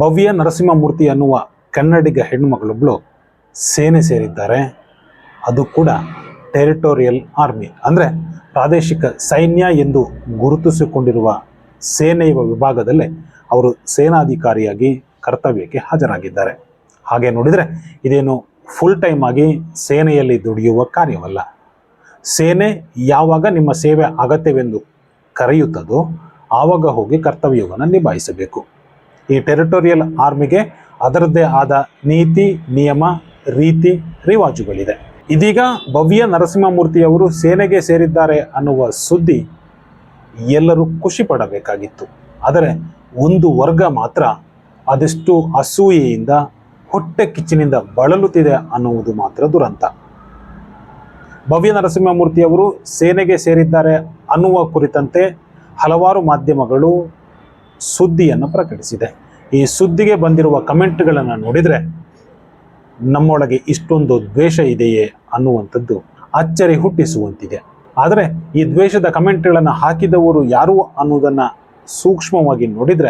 ಭವ್ಯ ನರಸಿಂಹಮೂರ್ತಿ ಅನ್ನುವ ಕನ್ನಡಿಗ ಹೆಣ್ಣುಮಗಳೊಬ್ಬಳು ಸೇನೆ ಸೇರಿದ್ದಾರೆ. ಅದು ಕೂಡ ಟೆರಿಟೋರಿಯಲ್ ಆರ್ಮಿ. ಅಂದರೆ ಪ್ರಾದೇಶಿಕ ಸೈನ್ಯ ಎಂದು ಗುರುತಿಸಿಕೊಂಡಿರುವ ಸೇನೆಯ ವಿಭಾಗದಲ್ಲೇ ಅವರು ಸೇನಾಧಿಕಾರಿಯಾಗಿ ಕರ್ತವ್ಯಕ್ಕೆ ಹಾಜರಾಗಿದ್ದಾರೆ. ಹಾಗೆ ನೋಡಿದರೆ ಇದೇನು ಫುಲ್ ಟೈಮ್ ಆಗಿ ಸೇನೆಯಲ್ಲಿ ದುಡಿಯುವ ಕಾರ್ಯವಲ್ಲ. ಸೇನೆ ಯಾವಾಗ ನಿಮ್ಮ ಸೇವೆ ಅಗತ್ಯವೆಂದು ಕರೆಯುತ್ತದೋ ಆವಾಗ ಹೋಗಿ ಕರ್ತವ್ಯವನ್ನು ನಿಭಾಯಿಸಬೇಕು. ಈ ಟೆರಿಟೋರಿಯಲ್ ಆರ್ಮಿಗೆ ಅದರದ್ದೇ ಆದ ನೀತಿ, ನಿಯಮ, ರೀತಿ, ರಿವಾಜುಗಳಿದೆ. ಇದೀಗ ಭವ್ಯ ನರಸಿಂಹಮೂರ್ತಿಯವರು ಸೇನೆಗೆ ಸೇರಿದ್ದಾರೆ ಅನ್ನುವ ಸುದ್ದಿ ಎಲ್ಲರೂ ಖುಷಿ ಪಡಬೇಕಾಗಿತ್ತು. ಆದರೆ ಒಂದು ವರ್ಗ ಮಾತ್ರ ಅದೆಷ್ಟು ಅಸೂಯೆಯಿಂದ ಹೊಟ್ಟೆ ಕಿಚ್ಚಿನಿಂದ ಬಳಲುತ್ತಿದೆ ಅನ್ನುವುದು ಮಾತ್ರ ದುರಂತ. ಭವ್ಯ ನರಸಿಂಹಮೂರ್ತಿಯವರು ಸೇನೆಗೆ ಸೇರಿದ್ದಾರೆ ಅನ್ನುವ ಕುರಿತಂತೆ ಹಲವಾರು ಮಾಧ್ಯಮಗಳು ಸುದ್ದಿಯನ್ನು ಪ್ರಕಟಿಸಿದೆ. ಈ ಸುದ್ದಿಗೆ ಬಂದಿರುವ ಕಮೆಂಟ್ಗಳನ್ನು ನೋಡಿದರೆ ನಮ್ಮೊಳಗೆ ಇಷ್ಟೊಂದು ದ್ವೇಷ ಇದೆಯೇ ಅನ್ನುವಂಥದ್ದು ಅಚ್ಚರಿ ಹುಟ್ಟಿಸುವಂತಿದೆ. ಆದರೆ ಈ ದ್ವೇಷದ ಕಮೆಂಟ್ಗಳನ್ನು ಹಾಕಿದವರು ಯಾರು ಅನ್ನೋದನ್ನು ಸೂಕ್ಷ್ಮವಾಗಿ ನೋಡಿದರೆ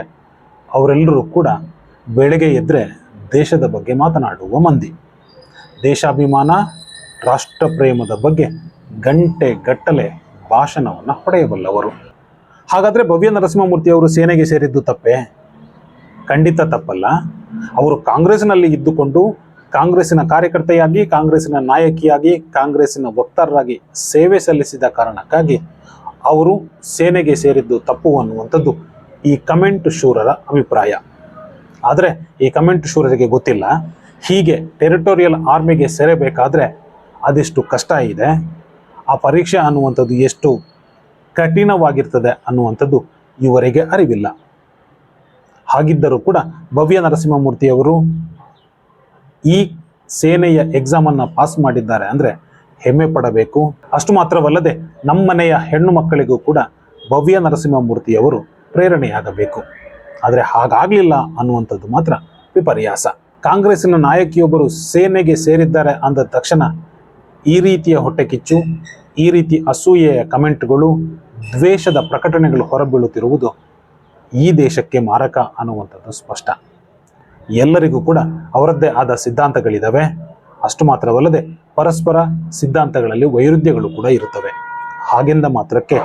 ಅವರೆಲ್ಲರೂ ಕೂಡ ಬೆಳಗ್ಗೆ ಎದ್ದರೆ ದೇಶದ ಬಗ್ಗೆ ಮಾತನಾಡುವ ಮಂದಿ. ದೇಶಾಭಿಮಾನ ರಾಷ್ಟ್ರ ಪ್ರೇಮದ ಬಗ್ಗೆ ಗಂಟೆ ಗಟ್ಟಲೆ ಭಾಷಣವನ್ನು ಹೊಡೆಯಬಲ್ಲವರು. ಹಾಗಾದರೆ ಭವ್ಯ ನರಸಿಂಹಮೂರ್ತಿ ಅವರು ಸೇನೆಗೆ ಸೇರಿದ್ದು ತಪ್ಪೆ? ಖಂಡಿತ ತಪ್ಪಲ್ಲ. ಅವರು ಕಾಂಗ್ರೆಸ್ನಲ್ಲಿ ಇದ್ದುಕೊಂಡು ಕಾಂಗ್ರೆಸ್ಸಿನ ಕಾರ್ಯಕರ್ತೆಯಾಗಿ, ಕಾಂಗ್ರೆಸ್ಸಿನ ನಾಯಕಿಯಾಗಿ, ಕಾಂಗ್ರೆಸ್ಸಿನ ವಕ್ತಾರರಾಗಿ ಸೇವೆ ಸಲ್ಲಿಸಿದ ಕಾರಣಕ್ಕಾಗಿ ಅವರು ಸೇನೆಗೆ ಸೇರಿದ್ದು ತಪ್ಪು ಅನ್ನುವಂಥದ್ದು ಈ ಕಮೆಂಟ್ ಶೂರರ ಅಭಿಪ್ರಾಯ. ಆದರೆ ಈ ಕಮೆಂಟ್ ಶೂರರಿಗೆ ಗೊತ್ತಿಲ್ಲ. ಹೀಗೆ ಟೆರಿಟೋರಿಯಲ್ ಆರ್ಮಿಗೆ ಸೇರಬೇಕಾದ್ರೆ ಅದೆಷ್ಟು ಕಷ್ಟ ಇದೆ. ಆ ಪರೀಕ್ಷೆ ಅನ್ನುವಂಥದ್ದು ಎಷ್ಟು ಕಠಿಣವಾಗಿರ್ತದೆ ಅನ್ನುವಂಥದ್ದು ಇವರಿಗೆ ಅರಿವಿಲ್ಲ. ಹಾಗಿದ್ದರೂ ಕೂಡ ಭವ್ಯ ನರಸಿಂಹಮೂರ್ತಿಯವರು ಈ ಸೇನೆಯ ಎಕ್ಸಾಮನ್ನು ಪಾಸ್ ಮಾಡಿದ್ದಾರೆ ಅಂದರೆ ಹೆಮ್ಮೆ ಪಡಬೇಕು. ಅಷ್ಟು ಮಾತ್ರವಲ್ಲದೆ ನಮ್ಮನೆಯ ಹೆಣ್ಣು ಮಕ್ಕಳಿಗೂ ಕೂಡ ಭವ್ಯ ನರಸಿಂಹಮೂರ್ತಿಯವರು ಪ್ರೇರಣೆಯಾಗಬೇಕು. ಆದರೆ ಹಾಗಾಗಲಿಲ್ಲ ಅನ್ನುವಂಥದ್ದು ಮಾತ್ರ ವಿಪರ್ಯಾಸ. ಕಾಂಗ್ರೆಸ್ಸಿನ ನಾಯಕಿಯೊಬ್ಬರು ಸೇನೆಗೆ ಸೇರಿದ್ದಾರೆ ಅಂದ ತಕ್ಷಣ ಈ ರೀತಿಯ ಹೊಟ್ಟೆಕಿಚ್ಚು ಈ ರೀತಿ ಅಸೂಯೆಯ ಕಮೆಂಟ್ಗಳು ದ್ವೇಷದ ಪ್ರಕಟಣೆಗಳು ಹೊರಬೀಳುತ್ತಿರುವುದು ಈ ದೇಶಕ್ಕೆ ಮಾರಕ ಅನ್ನುವಂಥದ್ದು ಸ್ಪಷ್ಟ. ಎಲ್ಲರಿಗೂ ಕೂಡ ಅವರದ್ದೇ ಆದ ಸಿದ್ಧಾಂತಗಳಿದ್ದಾವೆ ಅಷ್ಟು ಮಾತ್ರವಲ್ಲದೆ ಪರಸ್ಪರ ಸಿದ್ಧಾಂತಗಳಲ್ಲಿ ವೈರುಧ್ಯಗಳು ಕೂಡ ಇರುತ್ತವೆ. ಹಾಗೆಂದ ಮಾತ್ರಕ್ಕೆ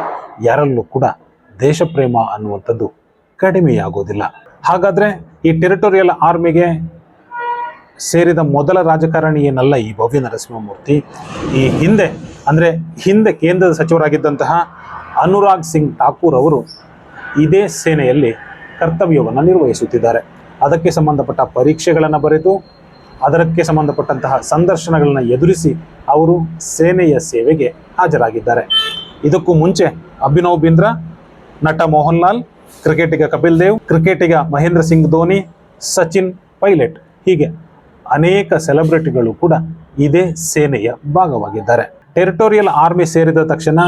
ಯಾರಲ್ಲೂ ಕೂಡ ದೇಶಪ್ರೇಮ ಅನ್ನುವಂಥದ್ದು ಕಡಿಮೆಯಾಗೋದಿಲ್ಲ. ಹಾಗಾದರೆ ಈ ಟೆರಿಟೋರಿಯಲ್ ಆರ್ಮಿಗೆ ಸೇರಿದ ಮೊದಲ ರಾಜಕಾರಣಿ ಏನಲ್ಲ ಈ ಭವ್ಯ ನರಸಿಂಹಮೂರ್ತಿ? ಈ ಹಿಂದೆ, ಅಂದರೆ ಹಿಂದೆ ಕೇಂದ್ರದ ಸಚಿವರಾಗಿದ್ದಂತಹ ಅನುರಾಗ್ ಸಿಂಗ್ ಠಾಕೂರ್ ಅವರು ಇದೇ ಸೇನೆಯಲ್ಲಿ ಕರ್ತವ್ಯವನ್ನು ನಿರ್ವಹಿಸುತ್ತಿದ್ದಾರೆ. ಅದಕ್ಕೆ ಸಂಬಂಧಪಟ್ಟ ಪರೀಕ್ಷೆಗಳನ್ನು ಬರೆದು, ಅದಕ್ಕೆ ಸಂಬಂಧಪಟ್ಟಂತಹ ಸಂದರ್ಶನಗಳನ್ನು ಎದುರಿಸಿ ಅವರು ಸೇನೆಯ ಸೇವೆಗೆ ಹಾಜರಾಗಿದ್ದಾರೆ. ಇದಕ್ಕೂ ಮುಂಚೆ ಅಭಿನವ್ ಬಿಂದ್ರ, ನಟ ಮೋಹನ್ ಲಾಲ್ ಕ್ರಿಕೆಟಿಗ ಕಪಿಲ್ ದೇವ್, ಕ್ರಿಕೆಟಿಗ ಮಹೇಂದ್ರ ಸಿಂಗ್ ಧೋನಿ, ಸಚಿನ್ ಪೈಲಟ್ ಹೀಗೆ ಅನೇಕ ಸೆಲೆಬ್ರಿಟಿಗಳು ಕೂಡ ಇದೇ ಸೇನೆಯ ಭಾಗವಾಗಿದ್ದಾರೆ. ಟೆರಿಟೋರಿಯಲ್ ಆರ್ಮಿ ಸೇರಿದ ತಕ್ಷಣ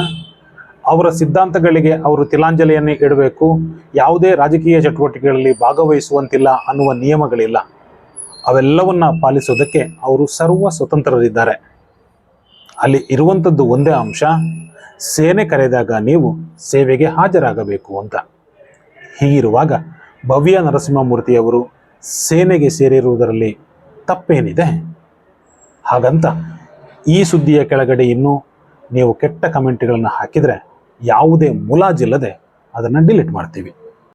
ಅವರ ಸಿದ್ಧಾಂತಗಳಿಗೆ ಅವರು ತಿಲಾಂಜಲಿಯನ್ನೇ ಇಡಬೇಕು. ಯಾವುದೇ ರಾಜಕೀಯ ಚಟುವಟಿಕೆಗಳಲ್ಲಿ ಭಾಗವಹಿಸುವಂತಿಲ್ಲ ಅನ್ನುವ ನಿಯಮಗಳಿಲ್ಲ. ಅವೆಲ್ಲವನ್ನ ಪಾಲಿಸೋದಕ್ಕೆ ಅವರು ಸರ್ವ ಸ್ವತಂತ್ರರಿದ್ದಾರೆ. ಅಲ್ಲಿ ಇರುವಂಥದ್ದು ಒಂದೇ ಅಂಶ, ಸೇನೆ ಕರೆದಾಗ ನೀವು ಸೇವೆಗೆ ಹಾಜರಾಗಬೇಕು ಅಂತ. ಹೀಗಿರುವಾಗ ಭವ್ಯ ನರಸಿಂಹಮೂರ್ತಿಯವರು ಸೇನೆಗೆ ಸೇರಿರುವುದರಲ್ಲಿ ತಪ್ಪೇನಿದೆ? ಹಾಗಂತ ಈ ಸುದ್ದಿಯ ಕೆಳಗಡೆ ಇನ್ನೂ ನೀವು ಕೆಟ್ಟ ಕಮೆಂಟ್ಗಳನ್ನು ಹಾಕಿದರೆ ಯಾವುದೇ ಮುಲಾಜಿಲ್ಲದೆ ಅದನ್ನು ಡಿಲೀಟ್ ಮಾಡ್ತೀವಿ.